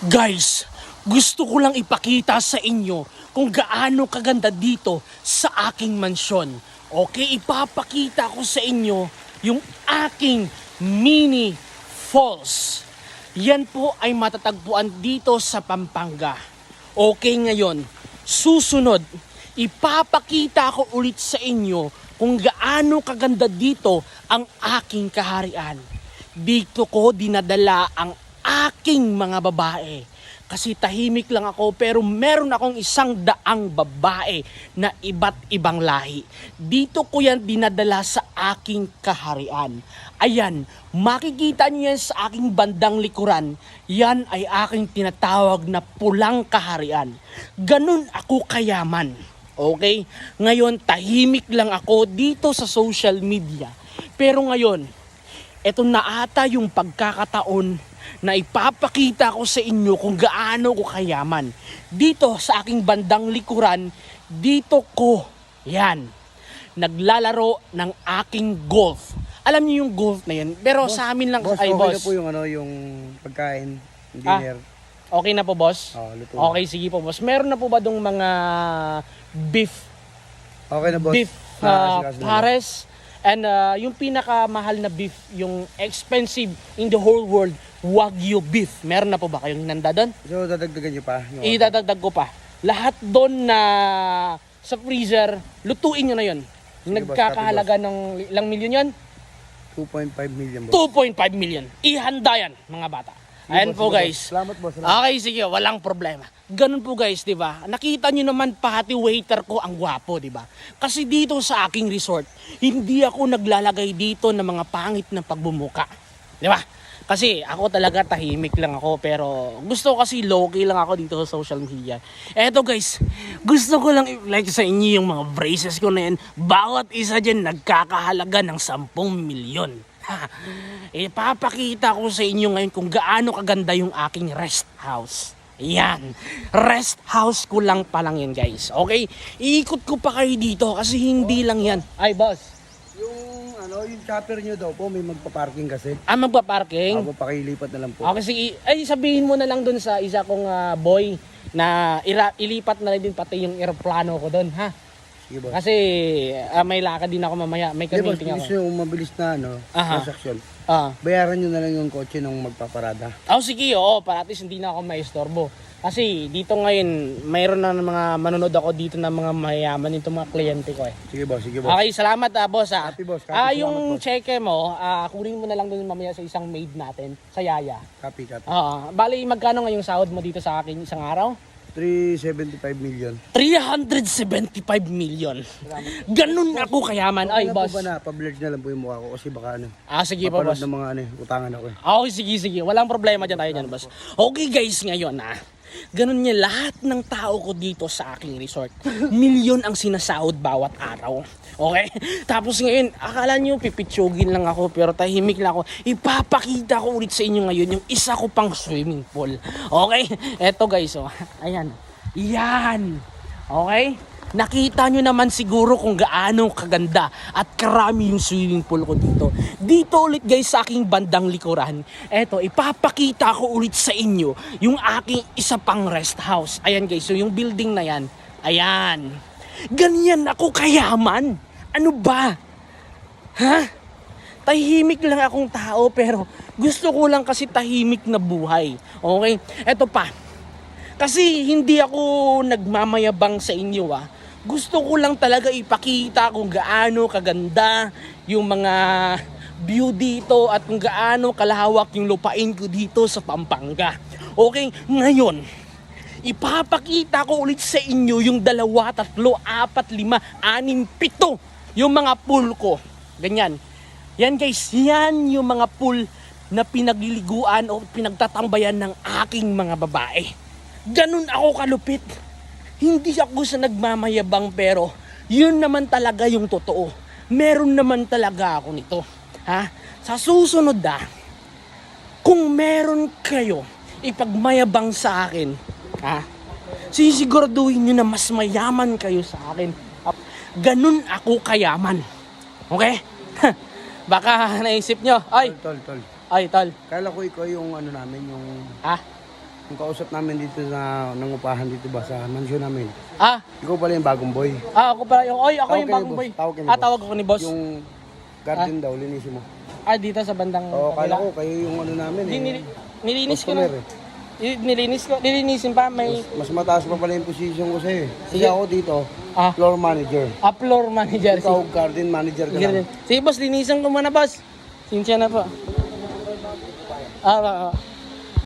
Guys, gusto ko lang ipakita sa inyo kung gaano kaganda dito sa aking mansyon. Okay, ipapakita ko sa inyo yung aking mini falls. Yan po ay matatagpuan dito sa Pampanga. Okay ngayon, susunod, ipapakita ko ulit sa inyo kung gaano kaganda dito ang aking kaharian. Dito ko dinadala ang aking mga babae. Kasi tahimik lang ako pero meron akong isang daang babae na iba't ibang lahi. Dito ko yan dinadala sa aking kaharian. Ayan, makikita niyo yan sa aking bandang likuran. Yan ay aking tinatawag na pulang kaharian. Ganun ako kayaman. Okay? Ngayon, tahimik lang ako dito sa social media. Pero ngayon, eto na ata yung pagkakataon na ipapakita ko sa inyo kung gaano ko kayaman. Dito sa aking bandang likuran, dito ko, yan, naglalaro ng aking golf. Alam niyo yung golf na yun, pero sa amin lang, Boss, ay okay boss, na po yung ano, yung pagkain, Ah. dinner. okay na po boss? Oh, luto. Okay, sige po boss. Meron na po ba dong mga beef Okay na, boss. beef Ah, uh, pares and uh, yung pinakamahal na beef, yung expensive in the whole world, Wagyu beef. Meron na po ba kayong nanda doon? So, dadagdagan nyo pa. Yung Idadagdag ko pa. Lahat doon na sa freezer, lutuin nyo na yon. Nagkakahalaga ng ilang milyon yon? 2.5 million, boss. 2.5 million. Ihanda yan, mga bata. Ayan po guys. Salamat, boss. Salamat. Okay, sige, walang problema. Ganun po guys, di ba? Nakita nyo naman pati waiter ko ang gwapo, di ba? Kasi dito sa aking resort, hindi ako naglalagay dito ng mga pangit na pagbumuka. Di ba? Kasi ako talaga tahimik lang ako pero gusto kasi low-key lang ako dito sa social media. Eto guys, gusto ko lang i-like sa inyo yung mga braces ko na yan. Bawat isa dyan nagkakahalaga ng 10 milyon. Ipapakita ko sa inyo ngayon kung gaano kaganda yung aking rest house. Yan. Rest house ko lang pa lang yan guys. Okay? Iikot ko pa kayo dito kasi hindi lang yan. Ay boss, Yung, ano, yung chopper nyo daw po, may magpa-parking kasi. ah magpa-parking? Ako, pakilipat na lang po. Okay, sige. Ay, sabihin mo na lang dun sa isa kong ah, boy na ira- ilipat na rin din pati yung aeroplano ko dun, ha? Sige, boss. Kasi ah, may lakad din ako mamaya. May Hindi, boss, kung ako. gusto yung mabilis na, ano, Aha. transaction, Ah. bayaran nyo na lang yung kotse nung magpaparada. Oh, sige, oo, para at least hindi na ako maistorbo. Kasi dito ngayon, mayroon na ng mga manonood ako dito ng mga mayaman itong mga kliyente ko eh. Sige, boss. Sige, boss. Okay, salamat ah, boss ah. Copy, boss. Copy, Ah, salamat, yung boss. cheque mo, ah, kunin mo na lang doon mamaya sa isang maid natin, sa Yaya. Copy, copy. Oo. bali, magkano ngayong sahod mo dito sa akin isang araw? 375 million. 375 million. Ganun ako kayaman. Ay, Ano boss. po ba na, pa-blurred na lang po yung mukha ko kasi baka ano, Ah, sige po, boss. ng mga ano, utangan ako eh. Okay, sige, sige. Walang problema dyan tayo dyan, boss. Okay, guys, ngayon, ah. Ganun niya lahat ng tao ko dito sa aking resort. Milyon ang sinasahod bawat araw. Okay? Tapos ngayon, akala nyo pipitsugin lang ako pero tahimik lang ako. Ipapakita ko ulit sa inyo ngayon yung isa ko pang swimming pool. Okay? Eto guys, oh. Ayan. Yan. Okay? Nakita nyo naman siguro kung gaano kaganda at karami yung swimming pool ko dito. Dito ulit guys sa aking bandang likuran. Eto, ipapakita ko ulit sa inyo yung aking isa pang rest house. Ayan guys, so yung building na yan. Ayan. Ganyan ako kayaman. Ano ba? Ha? Tahimik lang akong tao pero gusto ko lang kasi tahimik na buhay. Okay? Eto pa. Kasi hindi ako nagmamayabang sa inyo ah. Gusto ko lang talaga ipakita kung gaano kaganda yung mga view dito at kung gaano kalawak yung lupain ko dito sa Pampanga. Okay, ngayon, ipapakita ko ulit sa inyo yung dalawa, tatlo, apat, lima, anim, pito yung mga pool ko. Ganyan. Yan guys, yan yung mga pool na pinagliliguan o pinagtatambayan ng aking mga babae. Ganun ako kalupit. Hindi ako sa nagmamayabang pero yun naman talaga yung totoo. Meron naman talaga ako nito. Ha? Sa susunod da, kung meron kayo ipagmayabang sa akin, ha? Sisiguraduhin nyo na mas mayaman kayo sa akin. Ganun ako kayaman. Okay? Baka naisip nyo, ay, Tol, tol, tol. ay, tol. Kala ko ikaw yung ano namin, yung Ha? Yung kausap namin dito na nangupahan dito ba sa mansyon namin. Ah, Ikaw pala yung bagong boy. ah, ako pala yung, oy, ako Tawag yung ni bagong boss, boy. tawag ka ni Ah, boss. tawag ako ni boss. Yung garden daw, linisin mo. Ah, dito sa bandang Oo, kala ko kayo yung ano namin Di, eh. nili- nilinis ko na. Customer eh. I- Nilinis ko, nilinisin pa, may, Mas mataas pa pala yung position ko sa'yo eh. Kasi Sige. ako dito, ah, floor manager. ah, floor manager. Ikaw, garden manager ka Sige, lang. sige boss, linisan ko muna boss. Sinsya na po. Ah, ah, ah.